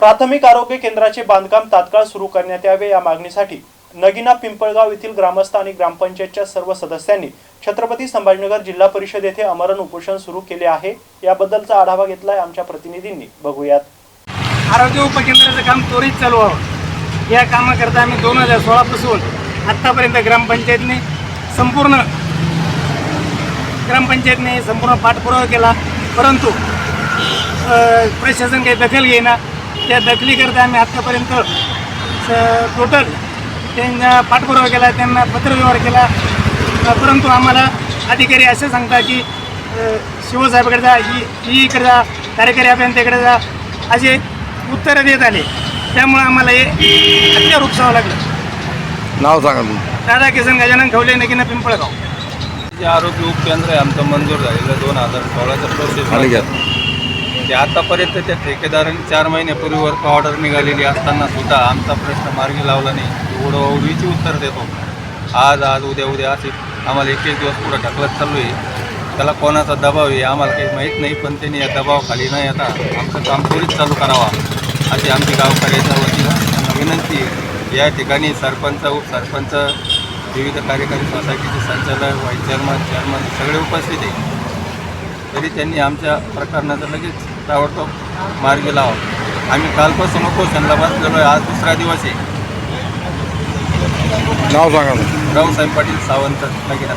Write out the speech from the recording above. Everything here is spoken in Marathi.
प्राथमिक आरोग्य केंद्राचे बांधकाम तात्काळ सुरू करण्यात यावे या मागणीसाठी नगिना पिंपळगाव येथील ग्रामस्थ आणि ग्रामपंचायतच्या सर्व सदस्यांनी छत्रपती संभाजीनगर जिल्हा परिषद येथे अमरण उपोषण सुरू केले आहे. याबद्दलचा आढावा घेतलाय आमच्या प्रतिनिधींनी. बघूयात. आरोग्य उपकेंद्राचं काम त्वरित चालू व्हावं. या कामाकरता आम्ही दोन हजार सोळापासून आत्तापर्यंत ग्रामपंचायतने संपूर्ण ग्रामपंचायतने संपूर्ण पाठपुरावा केला. परंतु प्रशासन काही दखल घेईना. त्या दखलीकरता आम्ही आत्तापर्यंत. टोटल त्यांना पाठपुरावा केला त्यांना पत्रव्यवहार केला. परंतु आम्हाला अधिकारी असे सांगता की शिवसाहेबाकडे जा ही ही इकडे जा कार्यकारी अभियंत्याकडे जा. असे उत्तरं देत आले. त्यामुळे आम्हाला हे हत्यार उपसावं लागलं. नाव सांगा दादा किसन गजानन खवले नगीना पिंपळगाव. जे आरोग्य उपकेंद्र आहे आमचं मंजूर झालेलं दोन हजार सोळाचं प्रोसेस ते आतापर्यंत त्या ठेकेदारांनी चार महिन्यापूर्वी वर्क ऑर्डर निघालेली असताना सुद्धा आमचा प्रश्न मार्गी लावला नाही. ओढवडीची उत्तर देतो. आज आज उद्या उद्या असे आम्हाला एक एक दिवस पुढं ढकलत चालू आहे त्याला कोणाचा दबाव आहे आम्हाला काही माहीत नाही पण त्यांनी या दबावाखाली नाही आता आमचं काम त्वरित चालू करावा. अशी आमची गावकऱ्याच्या वतीनं विनंती या ठिकाणी सरपंच उपसरपंच विविध कार्यकारी सोसायटीचे संचालक व्हाईस चेअरमन चेअरमन सगळे उपस्थित आहे. तरी त्यांनी आमच्या प्रकरणाचं लगेच ताबडतोब मार्गी लावा. आम्ही कालपासून उपोषणला बसलेलो आहे आज दुसरा दिवस आहे. नाव सांगा रावसाहेब पाटील सावंत. लगेच